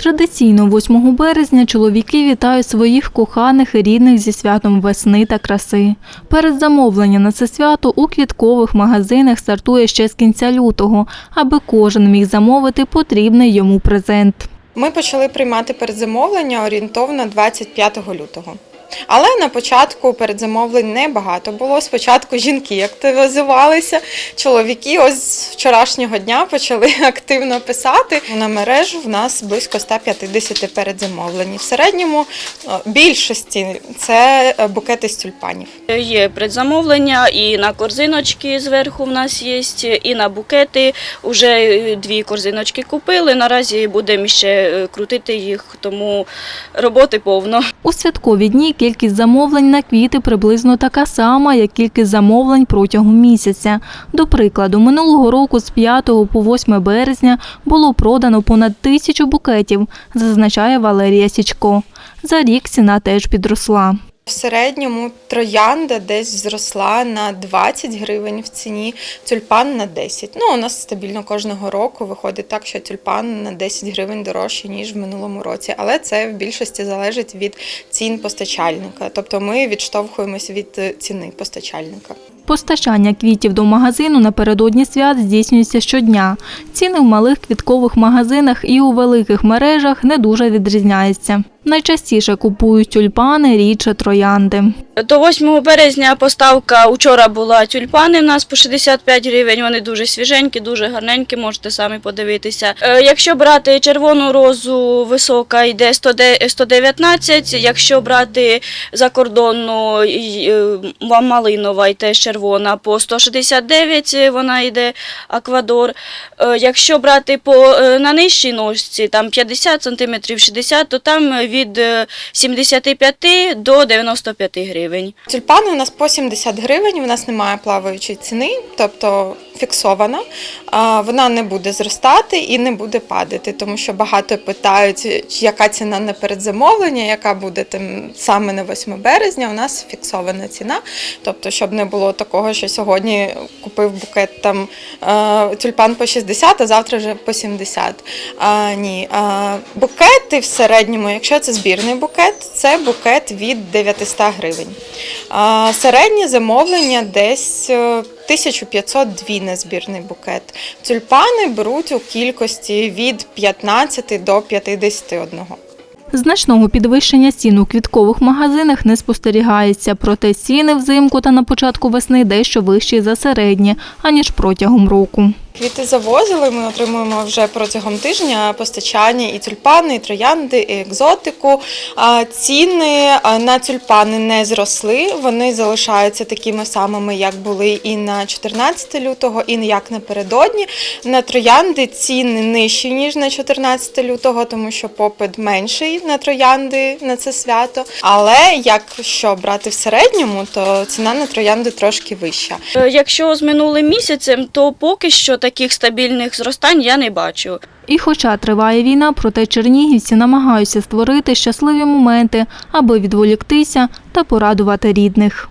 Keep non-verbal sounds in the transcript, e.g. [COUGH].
Традиційно 8 березня чоловіки вітають своїх коханих і рідних зі святом весни та краси. Перед замовленням на це свято у квіткових магазинах стартує ще з кінця лютого, аби кожен міг замовити потрібний йому презент. Ми почали приймати передзамовлення орієнтовно 25 лютого. Але на початку передзамовлень небагато було. Спочатку жінки активізувалися, чоловіки ось з вчорашнього дня почали [LAUGHS] активно писати. На мережу в нас близько 150 передзамовлень. В середньому е, більшості це е, букети з тюльпанів. Є предзамовлення і на корзиночки зверху в нас є, і на букети. Уже дві корзиночки купили. Наразі будемо ще е, крутити їх, тому роботи повно. У святкові дні кількість замовлень на квіти приблизно така сама, як кількість замовлень протягом місяця. До прикладу, минулого року з 5 по 8 березня було продано понад тисячу букетів, зазначає Валерія Січко. За рік ціна теж підросла. В середньому троянда десь зросла на 20 гривень в ціні, тюльпан на 10. Ну, у нас стабільно кожного року виходить так, що тюльпан на 10 гривень дорожче, ніж в минулому році. Але це в більшості залежить від цін постачальника. Тобто ми відштовхуємося від е, ціни постачальника. Постачання квітів до магазину напередодні свят здійснюється щодня. Ціни в малих квіткових магазинах і у великих мережах не дуже відрізняються. Найчастіше купують тюльпани, рідше троянди. До 8 березня поставка учора була тюльпани в нас по 65 гривень. Вони дуже свіженькі, дуже гарненькі, можете самі подивитися. Е, Якщо брати червону розу, висока йде 100 119, якщо брати закордонну е, малинова і теж червона по 169 вона йде аквадор. Е, Якщо брати по е, на нижчій ножці, там 50 см, 60 то там від е, 75 до 95 гривень. Тюльпани у нас по 70 гривень, у нас немає плаваючої ціни, тобто фіксована. Вона не буде зростати і не буде падати, тому що багато питають, яка ціна на передзамовлення, яка буде там саме на 8 березня. У нас фіксована ціна. Тобто, щоб не було такого, що сьогодні купив букет там е, тюльпан по 60, а завтра вже по 70. А, ні. А, букети в середньому, якщо це збірний букет, це букет від 900 гривень. А, середнє замовлення десь е, 1500-2 на збірний букет. Тюльпани беруть у кількості від 15 до 51. Значного підвищення цін у квіткових магазинах не спостерігається, проте ціни взимку та на початку весни дещо вищі за середні, аніж протягом року. Квіти завозили, ми отримуємо вже протягом тижня постачання і тюльпани, і троянди, і екзотику. Ціни на тюльпани не зросли, вони залишаються такими самими, як були і на 14 лютого, і як напередодні. На троянди ціни нижчі, ніж на 14 лютого, тому що попит менший на троянди на це свято. Але якщо брати в середньому, то ціна на троянди трошки вища. Е, Якщо з минулим місяцем, то поки що таких стабільних зростань я не бачу. І хоча триває війна, проте чернігівці намагаються створити щасливі моменти, аби відволіктися та порадувати рідних.